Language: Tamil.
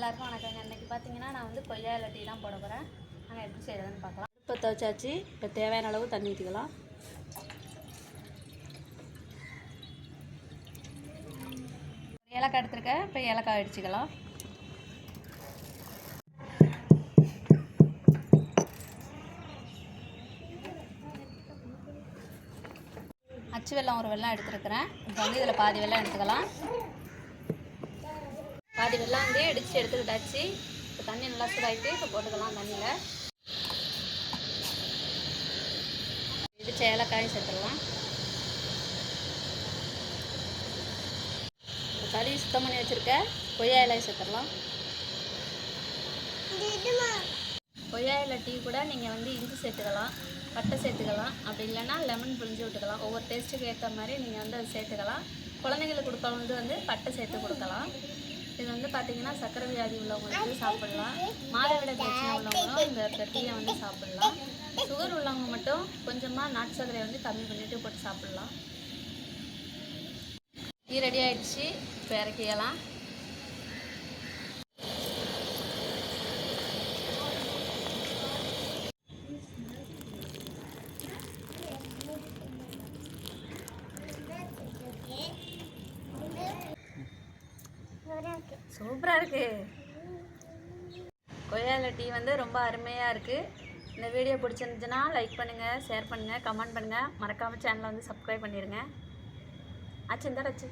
எல்லாருக்கும் வணக்கங்க. இன்னைக்கு பார்த்தீங்கன்னா நான் வந்து கொய்யா இலை டீ தான் போட போகிறேன் நாங்கள் எப்படி செய்யறதுன்னு பார்க்கலாம் இப்போ துவச்சாச்சு. இப்போ தேவையான அளவு தண்ணி ஊற்றிக்கலாம் ஏலக்காய் எடுத்துருக்கேன். இப்போ ஏலக்காய் அடிச்சுக்கலாம் அச்சு வெல்லம் ஒரு வெல்லம் எடுத்துருக்கிறேன். இப்போ வந்து இதில் பாதி வெல்லம் எடுத்துக்கலாம். பாதி வெல்லம் வந்து இடித்து எடுத்துக்கிட்டாச்சு. இப்போ தண்ணி நல்லா சூடாயிட்டு இப்போ போட்டுக்கலாம் தண்ணியில். இடிச்ச ஏலக்காயும் சேர்த்துடலாம். இப்போ சுத்தம் பண்ணி வச்சுருக்க கொய்யா இலையை சேர்த்துடலாம். கொய்யா இலை டீ கூட நீங்கள் வந்து இஞ்சி சேர்த்துக்கலாம் பட்டை சேர்த்துக்கலாம் அப்படி இல்லைன்னா லெமன் புழிஞ்சு விட்டுக்கலாம். ஒவ்வொரு டேஸ்ட்டுக்கு ஏற்ற மாதிரி நீங்கள் வந்து அதை சேர்த்துக்கலாம். குழந்தைங்களுக்கு கொடுக்கும்போது வந்து பட்டை சேர்த்து கொடுக்கலாம். இது வந்து பார்த்தீங்கன்னா சர்க்கரை வியாதி உள்ளவங்களுக்கு சாப்பிடலாம். மாதவிட பிரச்சனை உள்ளவங்களும் இந்த டீயை வந்து சாப்பிடலாம். சுகர் உள்ளவங்க மட்டும் கொஞ்சமாக நாட்டு சர்க்கரையை வந்து கம்மி பண்ணிட்டு போட்டு சாப்பிடலாம். டீ ரெடி ஆயிடுச்சு. இப்போ இறக்கிக்கலாம் சூப்பராக இருக்கு. கொய்யால டீ வந்து ரொம்ப அருமையாக இருக்குது இந்த வீடியோ பிடிச்சிருந்துச்சுன்னா லைக் பண்ணுங்கள் ஷேர் பண்ணுங்கள் கமெண்ட் பண்ணுங்கள் மறக்காமல் சேனலை வந்து சப்ஸ்கிரைப் பண்ணிடுங்க ஆச்சு இந்த ஆச்சு.